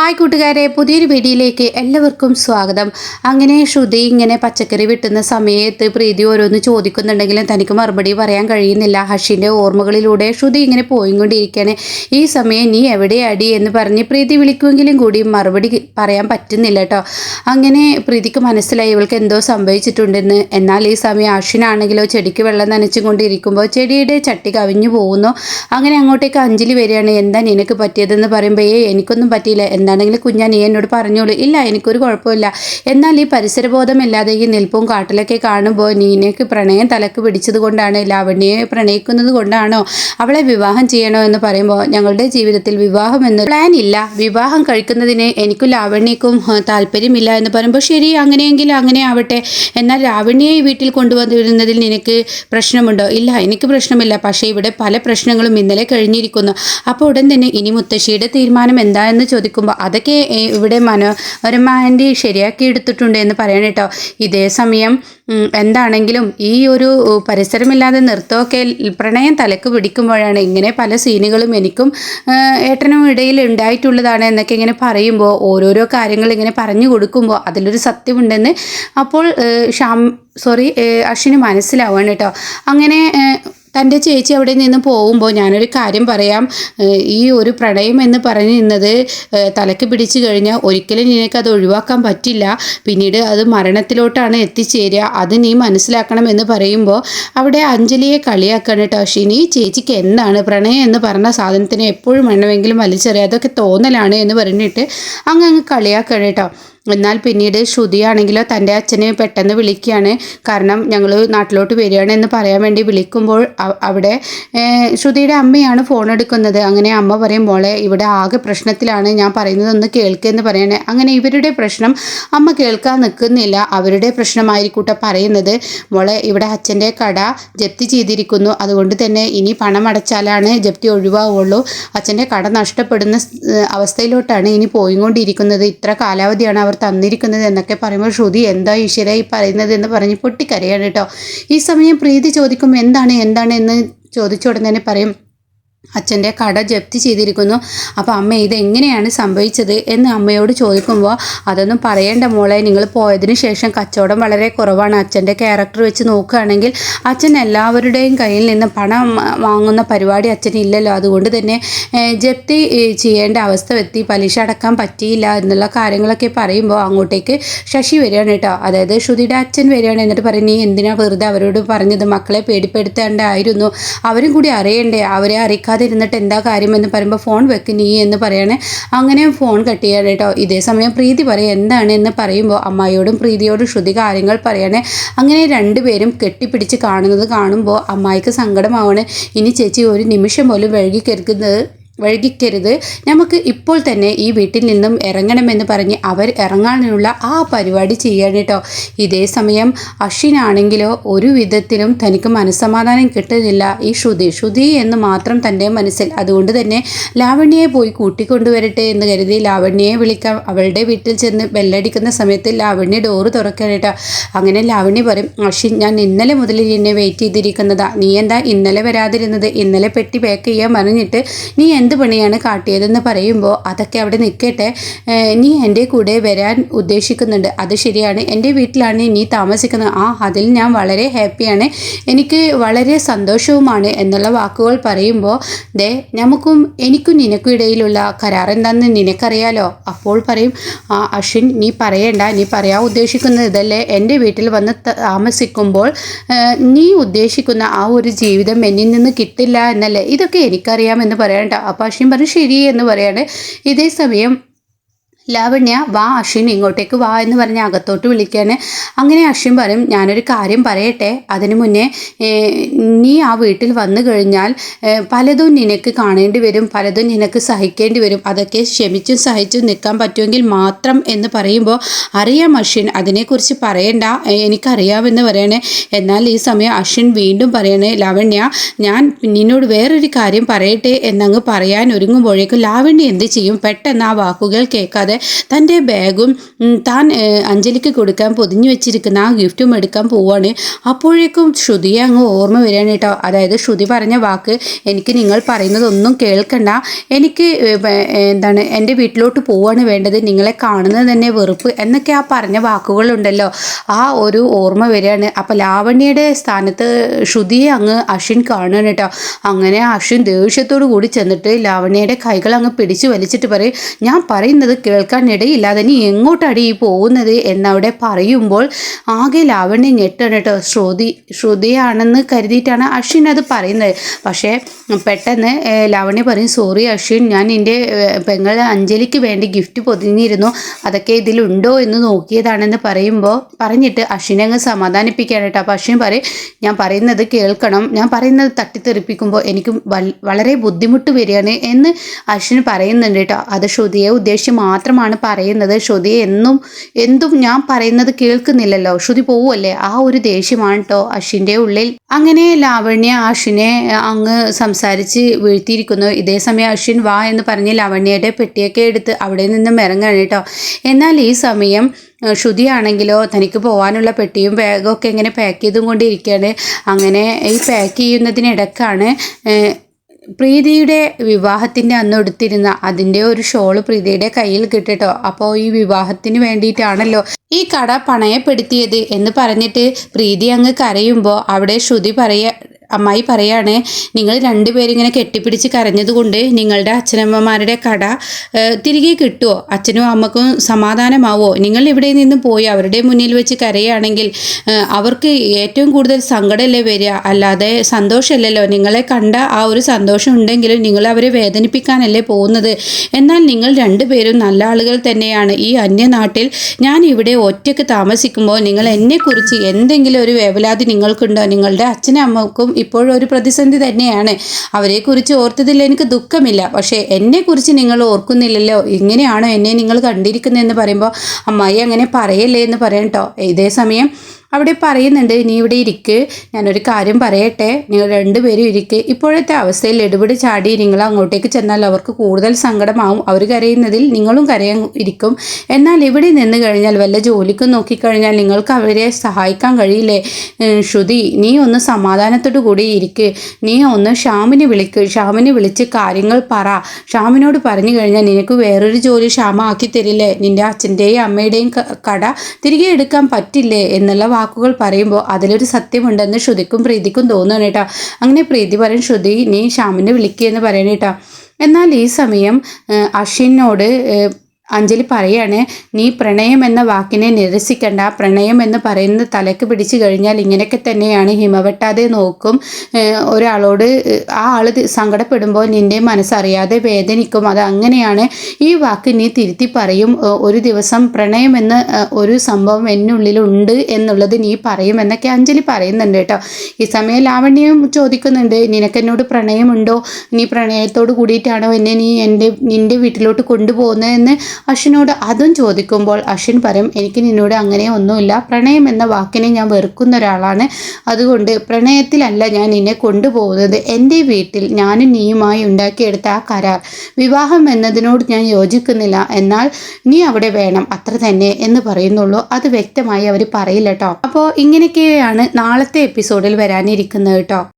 Hi കൂട്ടുകാരെ പുതിയൊരു വീഡിയോയിലേക്ക് എല്ലാവർക്കും സ്വാഗതം. അങ്ങനെ ശ്രുതി ഇങ്ങനെ പച്ചക്കറി വെട്ടുന്ന സമയത്ത് പ്രീതി ഓരോന്ന് ചോദിക്കുന്നുണ്ടെങ്കിലും തനിക്ക് മറുപടി പറയാൻ കഴിയുന്നില്ല. ഹഷിന്റെ ഓർമ്മകളിലൂടെ ശ്രുതി ഇങ്ങനെ പോയിക്കൊണ്ടിരിക്കുകയാണ് ഈ സമയം നീ എവിടെയാടി എന്ന് പറഞ്ഞ് പ്രീതി വിളിക്കുമെങ്കിലും കൂടി മറുപടി പറയാൻ പറ്റുന്നില്ല കേട്ടോ. അങ്ങനെ പ്രീതിക്ക് മനസ്സിലായി ഇവൾക്ക് എന്തോ സംഭവിച്ചിട്ടുണ്ടെന്ന്. എന്നാൽ ഈ സമയം അഷിനാണെങ്കിലോ ചെടിക്ക് വെള്ളം നനച്ചുകൊണ്ടിരിക്കുമ്പോൾ ചെടിയുടെ ചട്ടി കവിഞ്ഞു പോകുന്നു. അങ്ങനെ അങ്ങോട്ടേക്ക് അഞ്ജലി വരികയാണ്. എന്താ നിനക്ക് പറ്റിയതെന്ന് പറയുമ്പോൾ ഏ എനിക്കൊന്നും പറ്റിയില്ല. എന്താണെങ്കിലും കുഞ്ഞാ ഈ എന്നോട് പറഞ്ഞോളൂ. ഇല്ല എനിക്കൊരു കുഴപ്പമില്ല. എന്നാൽ ഈ പരിസരബോധമില്ലാതെ ഈ നിൽപ്പും കാട്ടിലൊക്കെ കാണുമ്പോൾ നീനയ്ക്ക് പ്രണയം തലക്ക് പിടിച്ചത് കൊണ്ടാണ് ലാവണ്യയെ പ്രണയിക്കുന്നത് കൊണ്ടാണോ അവളെ വിവാഹം ചെയ്യണോ എന്ന് പറയുമ്പോൾ ഞങ്ങളുടെ ജീവിതത്തിൽ വിവാഹം എന്ന പ്ലാൻ ഇല്ല. വിവാഹം കഴിക്കുന്നതിന് എനിക്കും ലാവണ്യക്കും താല്പര്യമില്ല എന്ന് പറയുമ്പോൾ ശരി അങ്ങനെയെങ്കിൽ അങ്ങനെ ആവട്ടെ. എന്നാൽ ലാവണ്യയെ വീട്ടിൽ കൊണ്ടുവന്നിരുന്നതിൽ നിനക്ക് പ്രശ്നമുണ്ടോ? ഇല്ല എനിക്ക് പ്രശ്നമില്ല. പക്ഷേ ഇവിടെ പല പ്രശ്നങ്ങളും ഇന്നലെ കഴിഞ്ഞിരിക്കുന്നു. അപ്പോൾ ഉടൻ തന്നെ ഇനി മുത്തശ്ശിയുടെ തീരുമാനം എന്താ എന്ന് ചോദിക്കുമ്പോൾ അതൊക്കെ ഇവിടെ മനോരമ ആന്റി ശരിയാക്കി എടുത്തിട്ടുണ്ട് എന്ന് പറയണം കേട്ടോ. ഇതേ സമയം എന്താണെങ്കിലും ഈ ഒരു പരിസരമില്ലാതെ നൃത്തമൊക്കെ പ്രണയം തലക്ക് പിടിക്കുമ്പോഴാണ് ഇങ്ങനെ പല സീനുകളും എനിക്കും ഏട്ടനും ഇടയിൽ ഉണ്ടായിട്ടുള്ളതാണ് എന്നൊക്കെ ഇങ്ങനെ പറയുമ്പോൾ ഓരോരോ കാര്യങ്ങൾ ഇങ്ങനെ പറഞ്ഞു കൊടുക്കുമ്പോൾ അതിലൊരു സത്യമുണ്ടെന്ന് അപ്പോൾ ശ്യാം സോറി അശ്വിന് മനസ്സിലാവുകയാണ് കേട്ടോ. അങ്ങനെ തന്റെ ചേച്ചി അവിടെ നിന്ന് പോകുമ്പോൾ ഞാനൊരു കാര്യം പറയാം. ഈ ഒരു പ്രണയം എന്ന് പറഞ്ഞു നിന്നത് തലക്ക് പിടിച്ചു കഴിഞ്ഞാൽ ഒരിക്കലും നിനക്ക് അത് ഒഴിവാക്കാൻ പറ്റില്ല. പിന്നീട് അത് മരണത്തിലോട്ടാണ് എത്തിച്ചേരുക. അത് നീ മനസ്സിലാക്കണം എന്ന് പറയുമ്പോൾ അവിടെ അഞ്ജലിയെ കളിയാക്കണം കേട്ടോ ഷിനി. ചേച്ചിക്ക് എന്താണ് പ്രണയം എന്ന് പറഞ്ഞ സാധനത്തിന് എപ്പോഴും വേണമെങ്കിലും വലിച്ചെറിയാം. അതൊക്കെ തോന്നലാണ് എന്ന് പറഞ്ഞിട്ട് അങ്ങ് അങ്ങ് കളിയാക്കണം കേട്ടോ. എന്നാൽ പിന്നീട് ശ്രുതിയാണെങ്കിലോ തന്റെ അച്ഛനെ പെട്ടെന്ന് വിളിക്കുകയാണ്. കാരണം ഞങ്ങൾ നാട്ടിലോട്ട് വരികയാണ് എന്ന് പറയാൻ വേണ്ടി വിളിക്കുമ്പോൾ അവിടെ ശ്രുതിയുടെ അമ്മയാണ് ഫോൺ എടുക്കുന്നത്. അങ്ങനെ അമ്മ പറയും മോളെ ഇവിടെ ആകെ പ്രശ്നത്തിലാണ്. ഞാൻ പറയുന്നതൊന്ന് പറയുന്നത് പറയണേ. അങ്ങനെ ഇവരുടെ പ്രശ്നം അമ്മ കേൾക്കാൻ നിൽക്കുന്നില്ല. അവരുടെ പ്രശ്നമായിരിക്കൂട്ട പറയുന്നത് മോളെ ഇവിടെ അച്ഛന്റെ കട ജപ്തി ചെയ്തിരിക്കുന്നു. അതുകൊണ്ട് തന്നെ ഇനി പണം അടച്ചാലാണ് ജപ്തി ഒഴിവാവുള്ളൂ. അച്ഛന്റെ കട നഷ്ടപ്പെടുന്ന അവസ്ഥയിലോട്ടാണ് ഇനി പോയിക്കൊണ്ടിരിക്കുന്നത്. ഇത്ര കാലാവധിയാണ് അവർ തന്നിരിക്കുന്നത് എന്നൊക്കെ പറയുമ്പോൾ ശ്രുതി എന്താ ഈശ്വര ഈ പറയുന്നത് എന്ന് പറഞ്ഞ് പൊട്ടിക്കരയാണ് കേട്ടോ. ഈ സമയം പ്രീതി ചോദിക്കും എന്താണ് എന്താണ്? എന്ന് ചോദിച്ച തന്നെ പറയും അച്ഛന്റെ കട ജപ്തി ചെയ്തിരിക്കുന്നു. അപ്പോൾ അമ്മ ഇതെങ്ങനെയാണ് സംഭവിച്ചത്? എന്ന് അമ്മയോട് ചോദിക്കുമ്പോൾ അതൊന്നും പറയേണ്ട മോളെ. നിങ്ങൾ പോയതിന് ശേഷം കച്ചവടം വളരെ കുറവാണ്. അച്ഛന്റെ ക്യാരക്ടർ വെച്ച് നോക്കുകയാണെങ്കിൽ അച്ഛൻ എല്ലാവരുടെയും കയ്യിൽ നിന്ന് പണം വാങ്ങുന്ന പരിപാടി അച്ഛനില്ലല്ലോ അതുകൊണ്ട് തന്നെ ജപ്തി ചെയ്യേണ്ട അവസ്ഥ എത്തി പലിശ അടക്കാൻ പറ്റിയില്ല എന്നുള്ള കാര്യങ്ങളൊക്കെ പറയുമ്പോൾ അങ്ങോട്ടേക്ക് ശശി വരികയാണ് കേട്ടോ. അതായത് ശ്രുതിയുടെ അച്ഛൻ വരികയാണ് എന്നിട്ട് പറയും നീ എന്തിനാണ് വെറുതെ അവരോട് പറഞ്ഞത്? മക്കളെ പേടിപ്പെടുത്തേണ്ടായിരുന്നു. അവരും കൂടി അറിയണ്ടേ? അവരെ അറിയിക്കാതിരുന്നിട്ട് എന്താ കാര്യമെന്ന് പറയുമ്പോൾ ഫോൺ വെക്ക് നീ എന്ന് പറയണേ. അങ്ങനെ ഫോൺ കട്ട് ചെയ്യാണ് കേട്ടോ. ഇതേ സമയം പ്രീതി പറയും എന്താണ്? എന്ന് പറയുമ്പോൾ അമ്മായിയോടും പ്രീതിയോടും ശ്രുതി കാര്യങ്ങൾ പറയണേ. അങ്ങനെ രണ്ടുപേരും കെട്ടിപ്പിടിച്ച് കാണുന്നത് കാണുമ്പോൾ അമ്മായിക്ക് സങ്കടമാവണേ. ഇനി ചേച്ചി ഒരു നിമിഷം പോലും വഴുകി വഴുകിക്കരുത് വൈകിക്കരുത്. നമുക്ക് ഇപ്പോൾ തന്നെ ഈ വീട്ടിൽ നിന്നും ഇറങ്ങണമെന്ന് പറഞ്ഞ് അവർ ഇറങ്ങാനുള്ള ആ പരിപാടി ചെയ്യണം കേട്ടോ. ഇതേ സമയം അശ്വിനാണെങ്കിലോ ഒരു വിധത്തിലും തനിക്ക് മനസ്സമാധാനം കിട്ടുന്നില്ല. ഈ ശ്രുതി ശ്രുതി എന്ന് മാത്രം തന്റെ മനസ്സിൽ. അതുകൊണ്ട് തന്നെ ലാവണ്യയെ പോയി കൂട്ടിക്കൊണ്ടുവരട്ടെ എന്ന് കരുതി ലാവണ്യയെ വിളിക്കാം. അവളുടെ വീട്ടിൽ ചെന്ന് ബെല്ലടിക്കുന്ന സമയത്ത് ലാവണ്യ ഡോറ് തുറക്കണം കേട്ടോ. അങ്ങനെ ലാവണ്യ പറയും അശ്വിൻ ഞാൻ ഇന്നലെ മുതൽ എന്നെ വെയിറ്റ് ചെയ്തിരിക്കുന്നതാ. നീ എന്താ ഇന്നലെ വരാതിരുന്നത്? ഇന്നലെ പെട്ടി പാക്ക് ചെയ്യാൻ പറഞ്ഞിട്ട് നീ എന്ത് പണിയാണ് കാട്ടിയതെന്ന് പറയുമ്പോൾ അതൊക്കെ അവിടെ നിൽക്കട്ടെ നീ എന്റെ കൂടെ വരാൻ ഉദ്ദേശിക്കുന്നുണ്ട്. അത് ശരിയാണ്. എന്റെ വീട്ടിലാണ് നീ താമസിക്കുന്നത്. ആ അതിൽ ഞാൻ വളരെ ഹാപ്പിയാണ്. എനിക്ക് വളരെ സന്തോഷവുമാണ് എന്നുള്ള വാക്കുകൾ പറയുമ്പോൾ ദേ നമുക്കും എനിക്കും നിനക്കും ഇടയിലുള്ള കരാർ എന്താണെന്ന് നിനക്കറിയാലോ? അപ്പോൾ പറയും ആ അശ്വിൻ നീ പറയണ്ട. നീ പറയാൻ ഉദ്ദേശിക്കുന്നത് ഇതല്ലേ? എന്റെ വീട്ടിൽ വന്ന് താമസിക്കുമ്പോൾ നീ ഉദ്ദേശിക്കുന്ന ആ ഒരു ജീവിതം എന്നിൽ നിന്ന് കിട്ടില്ല എന്നല്ലേ? ഇതൊക്കെ എനിക്കറിയാമെന്ന് പറയണ്ട. അശ്വിൻ പറഞ്ഞു ശരി എന്ന് പറയാണ്. ഇതേ സമയം ലാവണ്യ വാ അശ്വിൻ ഇങ്ങോട്ടേക്ക് വാ എന്ന് പറഞ്ഞ് അകത്തോട്ട് വിളിക്കാണ്. അങ്ങനെ അശ്വിൻ പറയും ഞാനൊരു കാര്യം പറയട്ടെ. അതിനു മുന്നേ നീ ആ വീട്ടിൽ വന്നു കഴിഞ്ഞാൽ പലതും നിനക്ക് കാണേണ്ടി വരും പലതും നിനക്ക് സഹിക്കേണ്ടി വരും. അതൊക്കെ ക്ഷമിച്ചും സഹിച്ചും നിൽക്കാൻ പറ്റുമെങ്കിൽ മാത്രം എന്ന് പറയുമ്പോൾ അറിയാം അശ്വിൻ അതിനെക്കുറിച്ച് പറയണ്ട. എനിക്കറിയാമെന്ന് പറയണേ. എന്നാൽ ഈ സമയം അശ്വിൻ വീണ്ടും പറയണേ ലാവണ്യ ഞാൻ നിന്നോട് വേറൊരു കാര്യം പറയട്ടെ എന്നങ്ങ് പറയാൻ ഒരുങ്ങുമ്പോഴേക്കും ലാവണ്യ എന്ത് ചെയ്യും? പെട്ടെന്ന് ആ വാക്കുകൾ കേൾക്കാതെ കൂടാതെ തന്റെ ബാഗും താൻ അഞ്ജലിക്ക് കൊടുക്കാൻ പൊതിഞ്ഞു വെച്ചിരിക്കുന്ന ആ ഗിഫ്റ്റും എടുക്കാൻ പോവാണ്. അപ്പോഴേക്കും ശ്രുതിയെ അങ്ങ് ഓർമ്മ വരികയാണ് കേട്ടോ. അതായത് ശ്രുതി പറഞ്ഞ വാക്ക് എനിക്ക് നിങ്ങൾ പറയുന്നതൊന്നും കേൾക്കണ്ട. എനിക്ക് എന്താണ് എന്റെ വീട്ടിലോട്ട് പോവാണ് വേണ്ടത്. നിങ്ങളെ കാണുന്നത് തന്നെ വെറുപ്പ് എന്നൊക്കെ ആ പറഞ്ഞ വാക്കുകളുണ്ടല്ലോ. ആ ഒരു ഓർമ്മ വരികയാണ്. അപ്പം ലാവണ്യയുടെ സ്ഥാനത്ത് ശ്രുതിയെ അങ്ങ് അശ്വിൻ കാണുകയാണ് കേട്ടോ. അങ്ങനെ അശ്വിൻ ദേഷ്യത്തോടു കൂടി ചെന്നിട്ട് ലാവണ്യയുടെ കൈകൾ അങ്ങ് പിടിച്ചു വലിച്ചിട്ട് പറയും ഞാൻ പറയുന്നത് കേൾക്കാൻ ഇടയില്ലാതെ നീ എങ്ങോട്ടാടി ഈ പോകുന്നത് എന്നവിടെ പറയുമ്പോൾ ആകെ ലാവണ്യ ഞെട്ടാണ് കേട്ടോ. ശ്രുതി ശ്രുതിയാണെന്ന് കരുതിയിട്ടാണ് അശ്വിൻ അത് പറയുന്നത്. പക്ഷേ പെട്ടെന്ന് ലാവണ്യ പറയും സോറി അശ്വിൻ ഞാൻ എന്റെ പെങ്ങൾ അഞ്ജലിക്ക് വേണ്ടി ഗിഫ്റ്റ് പൊതിഞ്ഞിരുന്നു. അതൊക്കെ ഇതിലുണ്ടോ എന്ന് നോക്കിയതാണെന്ന് പറയുമ്പോൾ പറഞ്ഞിട്ട് അശ്വിനെ അങ്ങ് സമാധാനിപ്പിക്കുകയാണ് കേട്ടോ. അപ്പോൾ അശ്വിൻ പറയും ഞാൻ പറയുന്നത് കേൾക്കണം. ഞാൻ പറയുന്നത് തട്ടിത്തെറിപ്പിക്കുമ്പോൾ എനിക്ക് വളരെ ബുദ്ധിമുട്ട് വരികയാണ് എന്ന് അശ്വിന് പറയുന്നുണ്ട് കേട്ടോ. അത് ശ്രുതിയെ ഉദ്ദേശിച്ച് മാത്രമാണ് പറയുന്നത്. ശ്രുതി എന്നും എന്തും ഞാൻ പറയുന്നത് കേൾക്കുന്നില്ലല്ലോ. ശ്രുതി പോവുമല്ലേ ആ ഒരു ദേഷ്യമാണ് കേട്ടോ അശ്വിന്റെ ഉള്ളിൽ. അങ്ങനെ ലാവണ്യ അശ്വിനെ അങ്ങ് സംസാരിച്ച് വീഴ്ത്തിയിരിക്കുന്നു. ഇതേ സമയം അശ്വിൻ വാ എന്ന് പറഞ്ഞ് ലാവണ്യയുടെ പെട്ടിയൊക്കെ എടുത്ത് അവിടെ നിന്നും ഇറങ്ങുകയാണ് കേട്ടോ എന്നാൽ ഈ സമയം ശ്രുതിയാണെങ്കിലോ തനിക്ക് പോകാനുള്ള പെട്ടിയും ബാഗും ഒക്കെ ഇങ്ങനെ പാക്ക് ചെയ്തും കൊണ്ടിരിക്കുകയാണ്. അങ്ങനെ ഈ പാക്ക് ചെയ്യുന്നതിനിടക്കാണ് പ്രീതിയുടെ വിവാഹത്തിന്റെ അന്ന് എടുത്തിരുന്ന അതിന്റെ ഒരു ഷോൾ പ്രീതിയുടെ കയ്യിൽ കിട്ടിട്ടോ. അപ്പോൾ ഈ വിവാഹത്തിന് വേണ്ടിയിട്ടാണല്ലോ ഈ കട പണയപ്പെടുത്തിയത് എന്ന് പറഞ്ഞിട്ട് പ്രീതി അങ്ങ് കരയുമ്പോൾ അവിടെ ശ്രുതി പറയ അമ്മായി പറയാണ് നിങ്ങൾ രണ്ടുപേരും ഇങ്ങനെ കെട്ടിപ്പിടിച്ച് കരഞ്ഞതുകൊണ്ട് നിങ്ങളുടെ അച്ഛനമ്മമാരുടെ കട തിരികെ കിട്ടുമോ അച്ഛനും അമ്മക്കും സമാധാനമാവോ? നിങ്ങൾ ഇവിടെ നിന്ന് പോയി അവരുടെ മുന്നിൽ വെച്ച് കരയുകയാണെങ്കിൽ അവർക്ക് ഏറ്റവും കൂടുതൽ സങ്കടമല്ലേ വരിക? അല്ലാതെ സന്തോഷമല്ലല്ലോ. നിങ്ങളെ കണ്ട ആ ഒരു സന്തോഷം ഉണ്ടെങ്കിലും നിങ്ങൾ അവരെ വേദനിപ്പിക്കാനല്ലേ പോകുന്നത്. എന്നാൽ നിങ്ങൾ രണ്ടുപേരും നല്ല ആളുകൾ തന്നെയാണ്. ഈ അന്യനാട്ടിൽ ഞാൻ ഇവിടെ ഒറ്റയ്ക്ക് താമസിക്കുമ്പോൾ നിങ്ങൾ എന്നെക്കുറിച്ച് എന്തെങ്കിലും ഒരു വേവലാതി നിങ്ങൾക്കുണ്ടോ? നിങ്ങളുടെ അച്ഛനും അമ്മക്കും ഇപ്പോഴും ഒരു പ്രതിസന്ധി തന്നെയാണ്. അവരെക്കുറിച്ച് ഓർത്തതിൽ എനിക്ക് ദുഃഖമില്ല. പക്ഷേ എന്നെക്കുറിച്ച് നിങ്ങൾ ഓർക്കുന്നില്ലല്ലോ. ഇങ്ങനെയാണോ എന്നെ നിങ്ങൾ കണ്ടിരിക്കുന്നതെന്ന് പറയുമ്പോൾ അമ്മായി അങ്ങനെ പറയല്ലേ എന്ന് പറയാം കേട്ടോ ഇതേ സമയം അവിടെ പറയുന്നുണ്ട് നീ ഇവിടെ ഇരിക്ക്. ഞാനൊരു കാര്യം പറയട്ടെ. നിങ്ങൾ രണ്ടുപേരും ഇരിക്ക്. ഇപ്പോഴത്തെ അവസ്ഥയിൽ എടുപിടി ചാടി നിങ്ങൾ അങ്ങോട്ടേക്ക് ചെന്നാൽ അവർക്ക് കൂടുതൽ സങ്കടമാവും. അവർ കരയുന്നതിൽ നിങ്ങളും കരയാൻ ഇരിക്കും. എന്നാൽ ഇവിടെ നിന്ന് കഴിഞ്ഞാൽ വല്ല ജോലിക്കും നോക്കിക്കഴിഞ്ഞാൽ നിങ്ങൾക്ക് അവരെ സഹായിക്കാൻ കഴിയില്ലേ? ശ്രുതി നീ ഒന്ന് സമാധാനത്തോടു കൂടി ഇരിക്ക്. നീ ഒന്ന് ഷ്യാമിനെ വിളിക്ക്. ഷ്യാമിനെ വിളിച്ച് കാര്യങ്ങൾ പറ. ഷ്യാമിനോട് പറഞ്ഞു കഴിഞ്ഞാൽ നിനക്ക് വേറൊരു ജോലി ക്ഷാമാക്കി തരില്ലേ? നിന്റെ അച്ഛന്റെയും അമ്മയുടെയും കട തിരികെ എടുക്കാൻ പറ്റില്ലേ? എന്നുള്ള വാക്കുകൾ പറയുമ്പോൾ അതിലൊരു സത്യമുണ്ടെന്ന് ശ്രുതിക്കും പ്രീതിക്കും തോന്നുകയാണ് കേട്ടോ. അങ്ങനെ പ്രീതി പറയും ശ്രുതി നീ ശ്യാമിനെ വിളിക്കുക എന്ന് പറയണ കേട്ടോ. എന്നാൽ ഈ സമയം അശ്വിനോട് അഞ്ജലി പറയാണ് നീ പ്രണയം എന്ന വാക്കിനെ നിരസിക്കണ്ട. പ്രണയം എന്ന് പറയുന്നത് തലക്ക് പിടിച്ചു കഴിഞ്ഞാൽ ഇങ്ങനെയൊക്കെ തന്നെയാണ്. ഹിമവെട്ടാതെ നോക്കും. ഒരാളോട് ആ ആൾ സങ്കടപ്പെടുമ്പോൾ നിന്റെ മനസ്സറിയാതെ വേദനിക്കും. അത് അങ്ങനെയാണ്. ഈ വാക്ക് നീ തിരുത്തി പറയും. ഒരു ദിവസം പ്രണയം എന്ന ഒരു സംഭവം എന്നുള്ളിലുണ്ട് എന്നുള്ളത് നീ പറയും എന്നൊക്കെ അഞ്ജലി പറയുന്നുണ്ട് കേട്ടോ. ഈ സമയം ലാവണ്യം ചോദിക്കുന്നുണ്ട് നിനക്കെന്നോട് പ്രണയമുണ്ടോ? നീ പ്രണയത്തോട് കൂടിയിട്ടാണോ എന്നെ നീ എന്റെ നിന്റെ വീട്ടിലോട്ട് കൊണ്ടുപോകുന്നതെന്ന്? അശ്വിനോട് അതും ചോദിക്കുമ്പോൾ അശ്വിൻ പറയും എനിക്ക് നിന്നോട് അങ്ങനെ ഒന്നുമില്ല. പ്രണയം എന്ന വാക്കിനെ ഞാൻ വെറുക്കുന്ന ഒരാളാണ്. അതുകൊണ്ട് പ്രണയത്തിലല്ല ഞാൻ നിന്നെ കൊണ്ടുപോകുന്നത്. എന്റെ വീട്ടിൽ ഞാനും നീയുമായി ഉണ്ടാക്കിയെടുത്ത ആ കരാർ. വിവാഹം എന്നതിനോട് ഞാൻ യോജിക്കുന്നില്ല. എന്നാൽ നീ അവിടെ വേണം. അത്ര തന്നെ എന്ന് പറയുന്നുള്ളൂ. അത് വ്യക്തമായി അവർ പറയില്ല കേട്ടോ അപ്പോൾ ഇങ്ങനെയൊക്കെയാണ് നാളത്തെ എപ്പിസോഡിൽ വരാനിരിക്കുന്നത് കേട്ടോ